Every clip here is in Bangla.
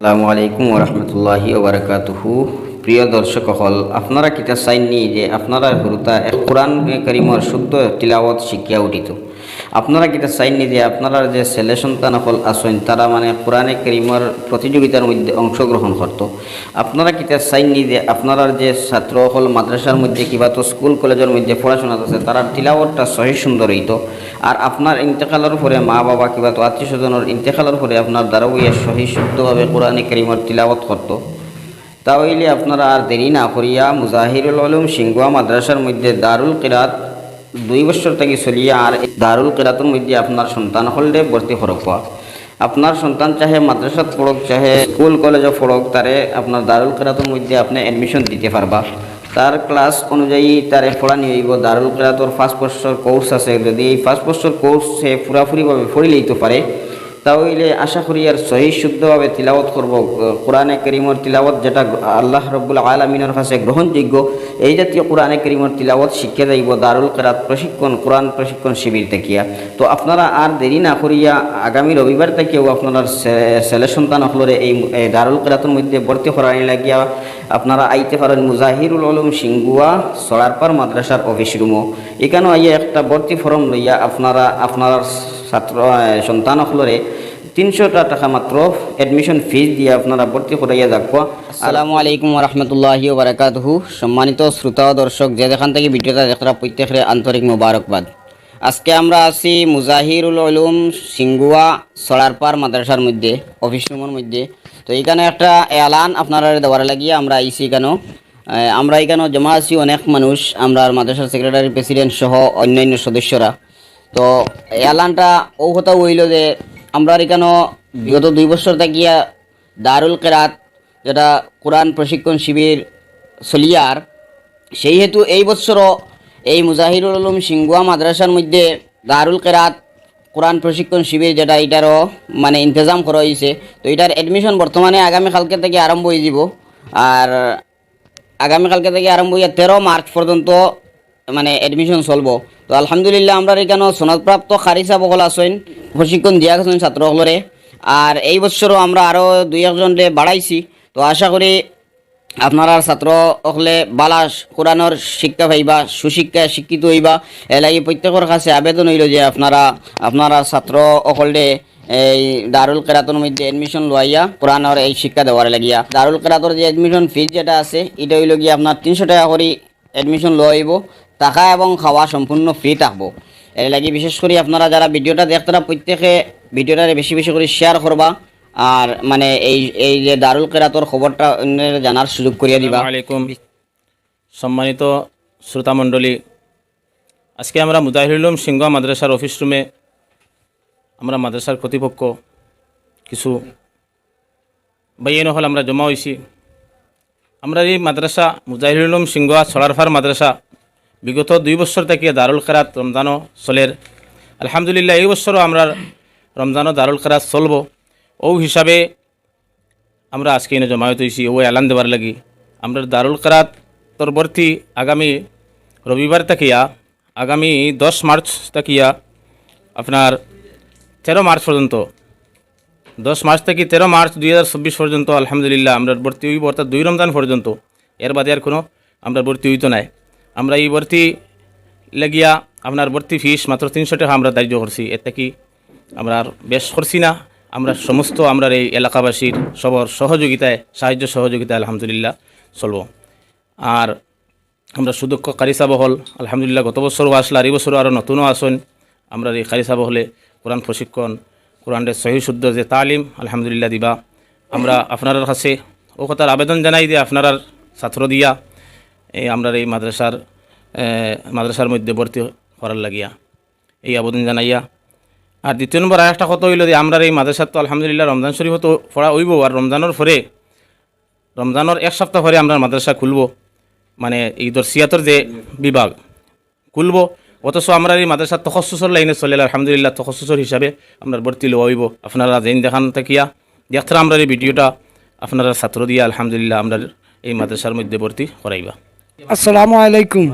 আসসালামু আলাইকুম রহমতুল্লাহি ওবরাকাতুহু। প্রিয় দর্শক হল আপনারা কিতা চাইননি যে আপনারা হুরুতা কোরআন করিমর শুদ্ধ তিলাওয়াত শিখিয়া উঠিত। আপনারা কিতা চাইননি যে আপনারা যে ছেলে সন্তান হল আসেন তারা মানে কোরআনে করিমর প্রতিযোগিতার মধ্যে অংশগ্রহণ করত। আপনারা কিতা চাইননি যে আপনারা যে ছাত্র হল মাদ্রাসার মধ্যে কিবা তো স্কুল, কলেজের মধ্যে পড়াশোনা আছে তারা তিলাওয়াতটা সহি সুন্দর হইতো? আর আপনার ইন্তেকালের পরে মা বাবা কিবা তো আত্মীয় স্বজনের ইন্তেকালের পরে আপনার দ্বারা ইয়ে সহি শুদ্ধভাবে কোরআনে করিমর তিলাওয়াত করতো? তাহলে আপনারা আর দেরি না করিয়া মুজাহিরুল আলম সিংগুয়া মাদ্রাসার মধ্যে দারুল কিরাত দুই বছর থেকে চলিয়া আর দারুল কেরাতুর মধ্যে আপনার সন্তান হলদে ভর্তি হরক আপনার সন্তান চাহে মাদ্রাসাত পড়ক চাহে স্কুল কলেজে পড়ক তারে আপনার দারুল কেরাতুর মধ্যে আপনি এডমিশন দিতে পারবা তার ক্লাস অনুযায়ী তারে নিয়ে যাব দারুল কেরাতুর ফার্স্ট বছর কোর্স আছে। যদি এই ফার্স্ট বছর কোর্স সে পুরাপুরিভাবে পড়ি লইতে পারে তাহলে আশা করি আর সহি শুদ্ধভাবে তিলাওয়াত করব কোরআনে করিমর তিলাওয়াত যেটা আল্লাহ রব্বুল আলমিনের কাছে গ্রহণযোগ্য, এই জাতীয় কোরআনে করিমর তিলাওয়াত শিক্ষা যাইব দারুল কেরাত প্রশিক্ষণ, কোরআন প্রশিক্ষণ শিবির দেখিয়া। তো আপনারা আর দেরি না করিয়া আগামী রবিবার থেকেও আপনার ছেলে সন্তান হলরে এই দারুল কেরাতের মধ্যে ভর্তি করানি লাগিয়া আপনারা আইতে পারেন মুজাহিরুল আলম সিংগুয়া সরারপার মাদ্রাসার অফিস রুমও এখানেও আইয়া একটা ভর্তি ফর্ম লইয়া আপনারা, আপনার ছাত্র সন্তান হলরে তিনশোটা টাকা মাত্র এডমিশন ফিজ দিয়ে আপনারা ভর্তি করাইয়া যাক আসসালামু আলাইকুম রহমতুল্লাহি বারাকাতুহু সম্মানিত শ্রোতা দর্শক যে যেখান থেকে ভিডিওটা দেখরা প্রত্যেকের আন্তরিক মোবারকবাদ। আজকে আমরা আছি মুজাহিরুল উলুম সিঙ্গুয়া সরারপার মাদ্রাসার মধ্যে অফিস রুমের মধ্যে। তো এখানে একটা এলান আপনারা দেওয়ার লাগিয়ে আমরা আইসি আহ, আমরা এখানেও জমা আছি অনেক মানুষ আমরা মাদ্রাসার সেক্রেটারি প্রেসিডেন্ট সহ অন্যান্য সদস্যরা। তো এলানটা ও কথা হইল যে, আমরা এখানেও বিগত দুই বছর থাকিয়া দারুল কেরাত, যেটা কোরআন প্রশিক্ষণ শিবির চলিয়ার সেই হেতু এই বছরও এই মুজাহিরুল আলম সিংগুয়া মাদ্রাসার মধ্যে দারুল কেরাত কোরআন প্রশিক্ষণ শিবির যেটা এটারও মানে ইন্তজাম করা হয়েছে তো এটার এডমিশন বর্তমানে আগামীকালকে থেকে আরম্ভ হয়ে যাব আর আগামীকালকে থেকে আরম্ভ হইয়া তেরো মার্চ পর্যন্ত মানে এডমিশন চলবো। তো আলহামদুলিল্লাহ আমরা এখানে সনদপ্রাপ্ত খারিসা বকল আছেন, প্রশিক্ষণ দিয়া গেছেন ছাত্রসকলরে আর এই বছরও আমরা আরও দুই একজনরে বাড়াইছি। তো আশা করি আপনারা ছাত্র সকলে বালা কোরআনের শিক্ষা পাইবা সুশিক্ষা শিক্ষিত হইবা। এর লাগি প্রত্যেকের কাছে আবেদন হইল যে আপনারা আপনারা ছাত্র সকলে এই দারুল কেরাতর মধ্যে এডমিশন লইয়া কোরআনের এই শিক্ষা দেওয়ার লাগিয়া। দারুল কেরাতর যে এডমিশন ফিজ যেটা আছে, এটা হইল গিয়ে আপনার তিনশো টাকা করে এডমিশন লইব টাকা এবং খাওয়া সম্পূর্ণ ফ্রি থাকব। এর লাগি বিশেষ করে আপনারা যারা ভিডিওটা দেখতারা প্রত্যেকে ভিডিওটারে বেশি বেশি করে শেয়ার করবা। আর মানে এই এই যে দারুল কেরাতর খবরটা জানার সুযোগ করিয়া দিবা। আলাইকুম। সম্মানিত শ্রোতা মণ্ডলী, আজকে আমরা মুজাহিরুলম সিংহ মাদ্রাসার অফিস রুমে আমরা মাদ্রাসার কর্তৃপক্ষ কিছু বাইন হল আমরা জমা হয়েছি আমরা এই মাদ্রাসা মুজাহিরুলম সিংহ সরারফার মাদ্রাসা বিগত দুই বছর থেকে দারুল খেরাত রমজানও চলের আলহামদুলিল্লাহ, এই বছরও আমরা রমজানও দারুল খেরাত চলব। ও হিসাবে আমরা আজকে এনে জমায়েত হয়েছি, ও এলান দেবার লাগি। আমরা দারুল কারাত পরবর্তী আগামী রবিবার তাকিয়া, আগামী দশ মার্চ তাকিয়া, আপনার তেরো মার্চ পর্যন্ত, দশ মার্চ থেকে তেরো মার্চ দুই হাজার চব্বিশ পর্যন্ত, আলহামদুলিল্লাহ, আমরা ভর্তি হইব, অর্থাৎ দুই রমজান পর্যন্ত। এর বাদে আর কোনো আমরা ভর্তি হইতো নাই। আমরা এই ভর্তি লাগিয়া আপনার ভর্তি ফিস মাত্র তিনশো টাকা আমরা ধার্য করছি। এর থেকে আমরা বেশ করছি না। আমরা সমস্ত আমরা এই এলাকাবাসীর সবর সহযোগিতায়, সাহায্য সহযোগিতায় আলহামদুলিল্লাহ চলব। আর আমরা সুদক্ষ কারিসা বহল, আলহামদুলিল্লাহ গত বছরও আসলে, আর এই বছরও আরও নতুনও আসেন। আমরা এই কারিসা বহলে কোরআন প্রশিক্ষণ, কোরআনের সহি শুদ্ধ যে তালিম, আলহামদুলিল্লাহ দিবা। আমরা আপনার কাছে ও কথার আবেদন জানাই যে আপনার ছাত্র দিয়া, এই আমরা এই মাদ্রাসার মাদ্রাসার মধ্যে ভর্তি করার লাগিয়া। এই আবেদন জানাইয়া। আর দ্বিতীয় নম্বর আর একটা কথা হইল যে আমরা এই মাদ্রাসার তো আলহামদুলিল্লাহ রমজান শরীফ তো পড়া হইব, আর রমজানের পরে, রমজানের এক সপ্তাহ পরে আমরা মাদ্রাসা খুলব। মানে ঈদর সিয়াতর যে বিভাগ, খুলব। অথচ আমরা এই মাদ্রাসার তখসুসর লাইনে চলে আলহামদুলিল্লাহ তখসুসর হিসাবে আমরা ভর্তি লওয়া হইব। আপনারা যেন দেখান থাকিয়া দেখতে আমরা এই ভিডিওটা আপনারা ছাত্র দিয়া আলহামদুলিল্লাহ আমরা এই মাদ্রাসার মধ্যে ভর্তি করাইবা। আসসালামু আলাইকুম।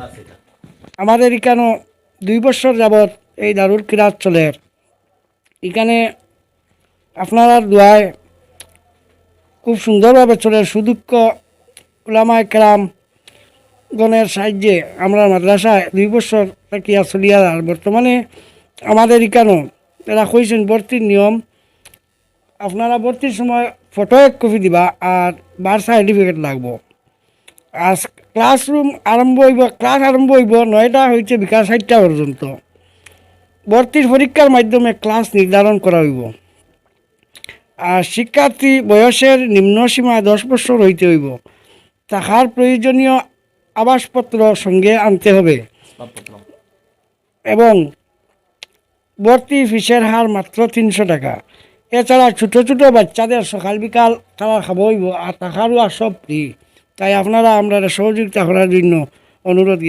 আমাদের এখানে দুই বছর যাবৎ এই দারুল কিরাত চলে। এখানে আপনারা দোয়ায় খুব সুন্দরভাবে চলে। সুদুক্ষ উলামায় কেরাম গণের সাহায্যে আমরা মাদ্রাসায় দুই বছর থাকিয়া চলিয়া আর বর্তমানে আমাদের এখানেও এরা কইছেন ভর্তির নিয়ম। আপনারা ভর্তির সময় ফটো এক কপি দিবা আর বার সার্টিফিকেট লাগবো। আজ ক্লাসরুম আরম্ভ হইব ক্লাস আরম্ভ হইব, নয়টা হইছে বিকাল চারটা পর্যন্ত ভর্তির পরীক্ষার মাধ্যমে ক্লাস নির্ধারণ করা হইব। আর শিক্ষার্থী বয়সের নিম্নসীমা দশ বছর হইতে হইব। তাহার প্রয়োজনীয় আবাসপত্র সঙ্গে আনতে হবে। এবং ভর্তি ফিসের হার মাত্র তিনশো টাকা। এছাড়া ছোটো ছোটো বাচ্চাদের সকাল বিকাল তারা খাব হইব আর টাকারও আর সব ফ্রি তাই আপনারা আমরা সহযোগিতা করার জন্য অনুরোধ